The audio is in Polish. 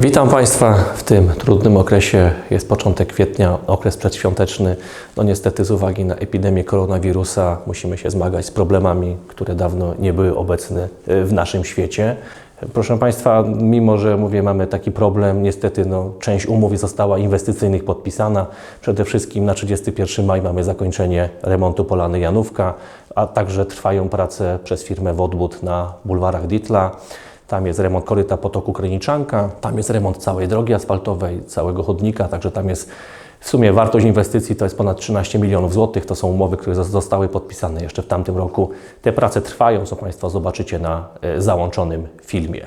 Witam Państwa w tym trudnym okresie. Jest początek kwietnia, okres przedświąteczny. No niestety z uwagi na epidemię koronawirusa musimy się zmagać z problemami, które dawno nie były obecne e, w naszym świecie. Proszę Państwa, mimo że mówię, mamy taki problem, niestety no, część umów została inwestycyjnych podpisana. Przede wszystkim na 31 maj mamy zakończenie remontu Polany Janówka, a także trwają prace przez firmę Wodwood na bulwarach Ditla. Tam jest remont koryta potoku Kryniczanka, tam jest remont całej drogi asfaltowej, całego chodnika, także tam jest w sumie wartość inwestycji to jest ponad 13 milionów złotych. To są umowy, które zos- zostały podpisane jeszcze w tamtym roku. Te prace trwają, co Państwo zobaczycie na e, załączonym filmie.